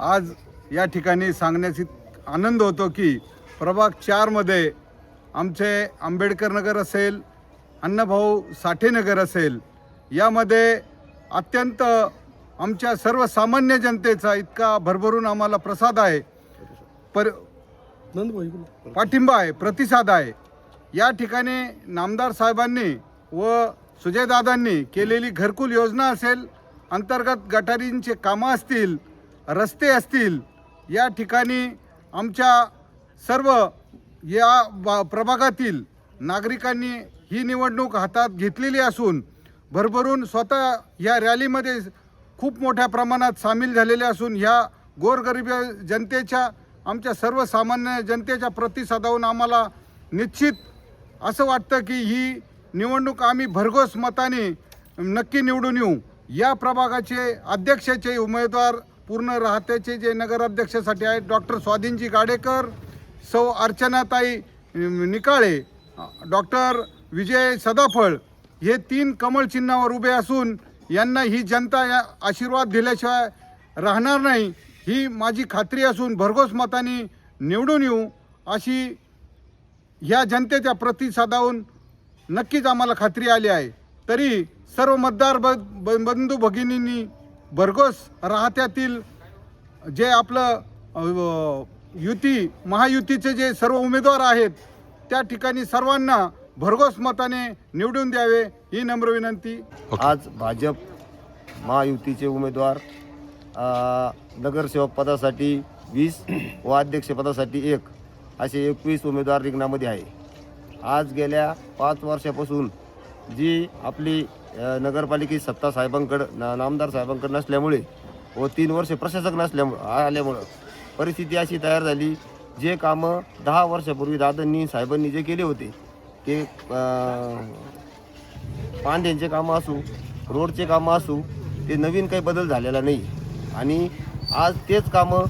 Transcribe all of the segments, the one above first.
आज या ठिकाणी सांगण्याची आनंद होतो की प्रभाग चारमध्ये आमचे आंबेडकर नगर असेल अण्णाभाऊ साठे नगर असेल यामध्ये अत्यंत आमच्या सर्वसामान्य जनतेचा इतका भरभरून आम्हाला प्रसाद आहे. पर पाठिंबा आहे प्रतिसाद आहे. या ठिकाणी नामदार साहेबांनी व सुजयदादांनी केलेली घरकुल योजना असेल अंतर्गत गटारींचे कामं असतील रस्ते असतील या ठिकाणी आमच्या सर्व या बा- प्रभागातील नागरिकांनी ही निवडणूक हातात घेतलेली असून भरभरून स्वतः या रॅलीमध्ये खूप मोठ्या प्रमाणात सामील झालेले असून ह्या गोरगरीब जनतेच्या आमच्या सर्वसामान्य जनतेच्या प्रतिसादावून आम्हाला निश्चित असं वाटतं की ही निवडणूक आम्ही भरघोस मताने नक्की निवडून येऊ. या प्रभागाचे अध्यक्षाचे उमेदवार पूर्ण राहत्याचे जे नगराध्यक्षासाठी आहेत डॉक्टर स्वाधीनजी गाडेकर सौ अर्चनाताई निकाळे डॉक्टर विजय सदाफळ हे तीन कमळ चिन्हावर उभे असून यांना ही जनता या आशीर्वाद दिल्याशिवाय राहणार नाही. ही माझी खात्री असून भरघोस मताने निवडून येऊ अशी ह्या जनतेच्या प्रतिसादाहून नक्कीच आम्हाला खात्री आली आहे. तरी सर्व मतदार ब ब- बंधू भगिनींनी भरघोस राहत्यातील जे आपलं युती महायुतीचे जे सर्व उमेदवार आहेत त्या ठिकाणी सर्वांना भरघोस मताने निवडून द्यावे ही नम्र विनंती. आज भाजप महायुतीचे उमेदवार नगरसेवक पदासाठी वीस व अध्यक्षपदासाठी एक असे एकवीस उमेदवार रिंगणामध्ये आहे. आज गेल्या पाच वर्षापासून जी आपली नगरपालिकेची सत्ता साहेबांकडं ना नामदार साहेबांकडं नसल्यामुळे व तीन वर्षे प्रशासक नसल्यामुळं आल्यामुळं परिस्थिती अशी तयार झाली. जे कामं दहा वर्षापूर्वी दादांनी साहेबांनी जे केले होते ते पांड्यांचे कामं असू रोडचे कामं असू ते नवीन काही बदल झालेला नाही. आणि आज तेच कामं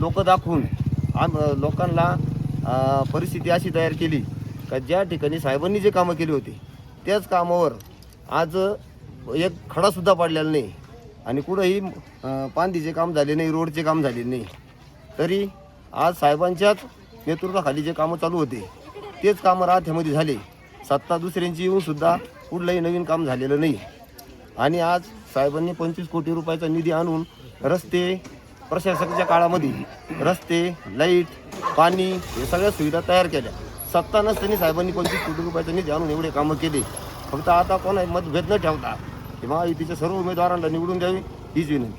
लोक दाखवून आम लोकांना परिस्थिती अशी तयार केली का ज्या ठिकाणी साहेबांनी जे कामं केली होती त्याच कामावर आज एक खडासुद्धा पडलेला नाही. आणि कुठंही अं, पांदीचे काम झाले नाही रोडचे काम झाले नाही. तरी आज साहेबांच्याच नेतृत्वाखाली जे कामं चालू होते. तेच कामं राहत्यामध्ये झाले. सत्ता दुसऱ्यांची येऊनसुद्धा कुठलंही नवीन काम झालेलं नाही. आणि आज साहेबांनी पंचवीस कोटी रुपयाचा निधी आणून रस्ते प्रशासकाच्या काळामध्ये रस्ते लाइट पाणी हे सगळ्या सुविधा तयार केल्या. सत्ता नसताना साहेबांनी पंचवीस कोटी रुपयाचा निधी आणून एवढे कामं केले. फक्त आता कोणा मतभेद न ठेवता. हे महायुतीच्या सर्व उमेदवारांना निवडून द्यावी हीच विनंती.